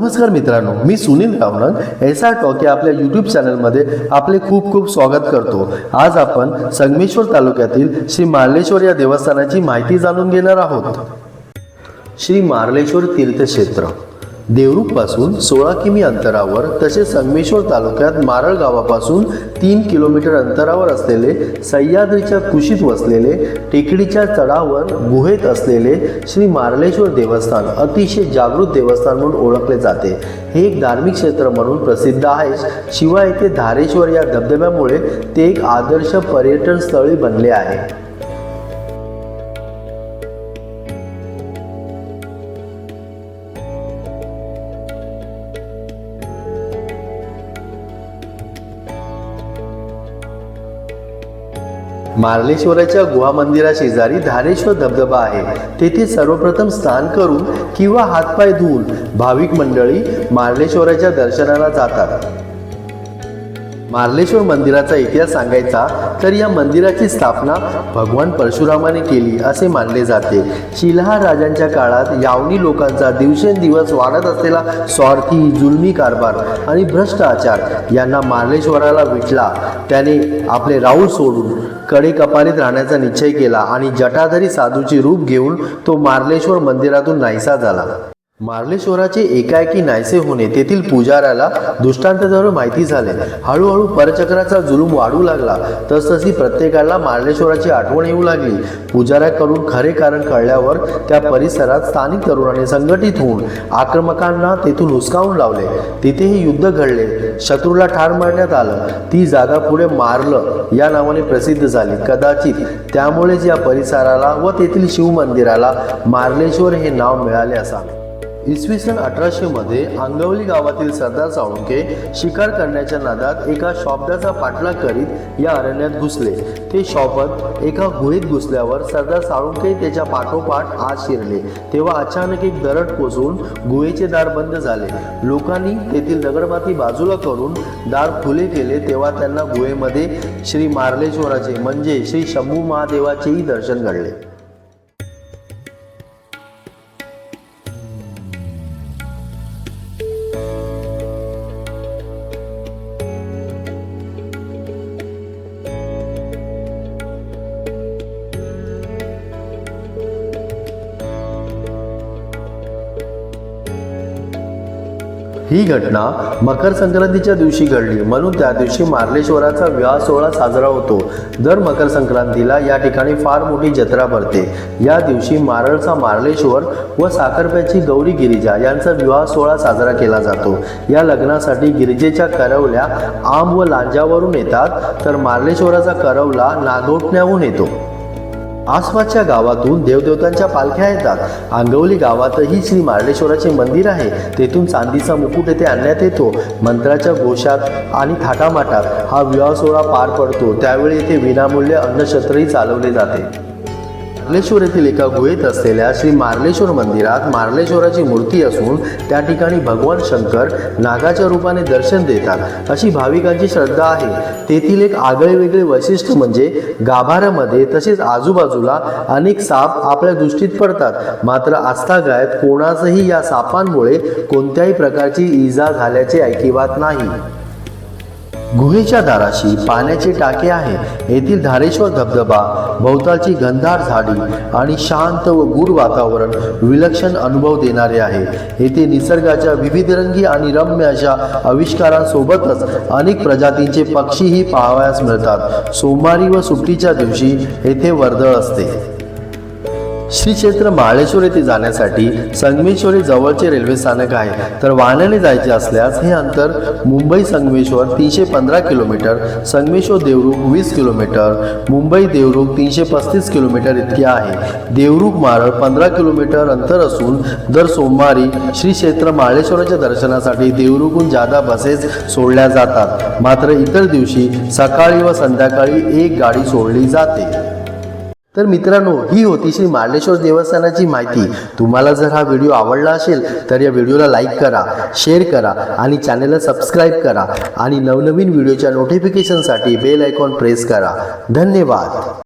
नमस्कार मित्रांनो मी सुनील रावणक एस आर टॉक या आपल्या यूट्यूब चॅनलमध्ये आपले खूप खूप स्वागत करतो. आज आपण संगमेश्वर तालुक्यातील श्री मार्लेश्वर या देवस्थानाची माहिती जाणून घेणार आहोत. श्री मार्लेश्वर तीर्थक्षेत्र. देवरूखपासून सोळा किमी अंतरावर तसेच संगमेश्वर तालुक्यात मारळ गावापासून तीन किलोमीटर अंतरावर असलेले सह्याद्रीच्या कुशीत वसलेले टेकडीच्या चढावर गुहेत असलेले श्री मार्लेश्वर देवस्थान अतिशय जागृत देवस्थान म्हणून ओळखले जाते. हे एक धार्मिक क्षेत्र म्हणून प्रसिद्ध आहे. शिवाय येथे धारेश्वर या धबधब्यामुळे ते एक आदर्श पर्यटन स्थळी बनले आहे. मार्लेश्वराच्या गुहा मंदिरा शेजारी धारेश्वर धबधबा आहे. तेथे सर्वप्रथम स्नान करून किंवा हातपाय धुवून भाविक मंडळी मार्लेश्वराच्या दर्शनाला जातात. मार्लेश्वर मंदिराचा इतिहास सांगायचा तर या मंदिराची स्थापना भगवान परशुरामाने केली असे मानले जाते. शिलहार राजांच्या काळात यावनी लोकांचा दिवसेंदिवस वाढत असलेला स्वार्थी जुलमी कारभार आणि भ्रष्ट आचार यांना मार्लेश्वराला विटला. त्याने आपले राऊळ सोडून कडे कपालीत राहण्याचा निश्चय केला आणि जटाधरी साधूचे रूप घेऊन तो मार्लेश्वर मंदिरातून नाहीसा झाला. मार्लेश्वराचे एकाएकी नाहीसे होणे तेथील पुजाऱ्याला दृष्टांताद्वारे माहिती झाले. हळूहळू परचक्राचा जुलूम वाढू लागला. तसतशी प्रत्येकाला मार्लेश्वराची आठवण येऊ लागली. पुजाऱ्याकडून खरे कारण कळल्यावर त्या परिसरात स्थानिक तरुणांनी संघटित होऊन आक्रमकांना तेथून हुसकावून लावले. तिथेही युद्ध घडले. शत्रूला ठार मारण्यात आलं. ती जागा पुढे मारलं या नावाने प्रसिद्ध झाली. कदाचित त्यामुळेच या परिसराला व तेथील शिवमंदिराला मार्लेश्वर हे नाव मिळाले असावे. इसवी सन अठराशे मध्ये आंगवली गावातील सरदार साळुंके शिकार करण्याच्या नादात एका शॉपदाचा पाठलाग करीत या अरण्यात घुसले. ते शॉपत एका गुहेत घुसल्यावर सरदार साळुंके त्याच्या पाठोपाठ आत शिरले. तेव्हा अचानक एक दरड कोसळून गुहेचे दार बंद झाले. लोकांनी तेथील दगडमाती बाजूला करून दार खुले केले. तेव्हा त्यांना गुहेमध्ये श्री मार्लेश्वराचे म्हणजे श्री शंभू महादेवाचेही दर्शन घडले. ही घटना मकर संक्रांतीच्या दिवशी घडली. म्हणून त्या दिवशी मार्लेश्वराचा विवाह सोहळा साजरा होतो. दर मकर संक्रांतीला या ठिकाणी फार मोठी जत्रा भरते. या दिवशी मारळचा मार्लेश्वर व साखरप्याची गौरी गिरिजा यांचा विवाह सोहळा साजरा केला जातो. या लग्नासाठी गिरिजेच्या करवल्या आम व लांजावरून येतात तर मार्लेश्वराचा करवला नागोठण्याहून येतो. आसपासच्या गावातून देवदेवतांच्या पालख्या येतात. आंगवली गावातही श्री मार्लेश्वराचे मंदिर आहे. तेथून चांदीचा मुकुट येथे आणण्यात येतो. मंत्राच्या घोषात आणि थाटामाटात हा विवाह सोहळा पार पडतो. त्यावेळी येथे विनामूल्य अन्नछत्रही चालवले जाते. मार्लेश्वर येथील एका गुहेत असलेल्या श्री मार्लेश्वर मंदिरात मार्लेश्वराची मूर्ती असून त्या ठिकाणी भगवान शंकर नागाच्या रूपाने दर्शन देतात अशी भाविकांची श्रद्धा आहे. तेथील एक आगळे वेगळे वैशिष्ट्य म्हणजे गाभाऱ्यामध्ये तसेच आजूबाजूला अनेक साप आपल्या दृष्टीत पडतात. मात्र आस्थागायत कोणाचंही या सापांमुळे कोणत्याही प्रकारची इजा झाल्याचे ऐकिवात नाही. गुहेच्या दाराशी पाण्याचे टाके आहे. येथील धारेश्वर धबधबा भोवतालची घनदार झाडी आणि शांत व गूढ वातावरण विलक्षण अनुभव देणारे आहे. येथे निसर्गाच्या विविधरंगी आणि रम्य अशा आविष्कारांसोबतच अनेक प्रजातींचे पक्षीही पाहावयास मिळतात. सोमवारी व सुट्टीच्या दिवशी येथे वर्दळ असते. श्री क्षेत्र माळेश्वर येथे जाण्यासाठी संगमेश्वरी जवळचे रेल्वे स्थानक आहे. तर वाहनाने जायचे असल्यास हे अंतर मुंबई संगमेश्वर तीनशे पंधरा किलोमीटर संगमेश्वर देवरुख वीस किलोमीटर मुंबई देवरुख तीनशे पस्तीस किलोमीटर इतके आहे. देवरुख मारळ पंधरा किलोमीटर अंतर असून दर सोमवारी श्री क्षेत्र माळेश्वराच्या दर्शनासाठी देवरुखहून जादा बसेस सोडल्या जातात. मात्र इतर दिवशी सकाळी व संध्याकाळी एक गाडी सोडली जाते. तर मित्रांनो ही होती श्री मार्लेश्वर देवस्थानाची माहिती. तुम्हाला जर हा व्हिडिओ आवडला असेल तर या व्हिडिओला लाईक करा शेअर करा आणि चॅनलला सबस्क्राईब करा आणि नवनवीन व्हिडिओच्या नोटिफिकेशनसाठी बेल आयकॉन प्रेस करा. धन्यवाद.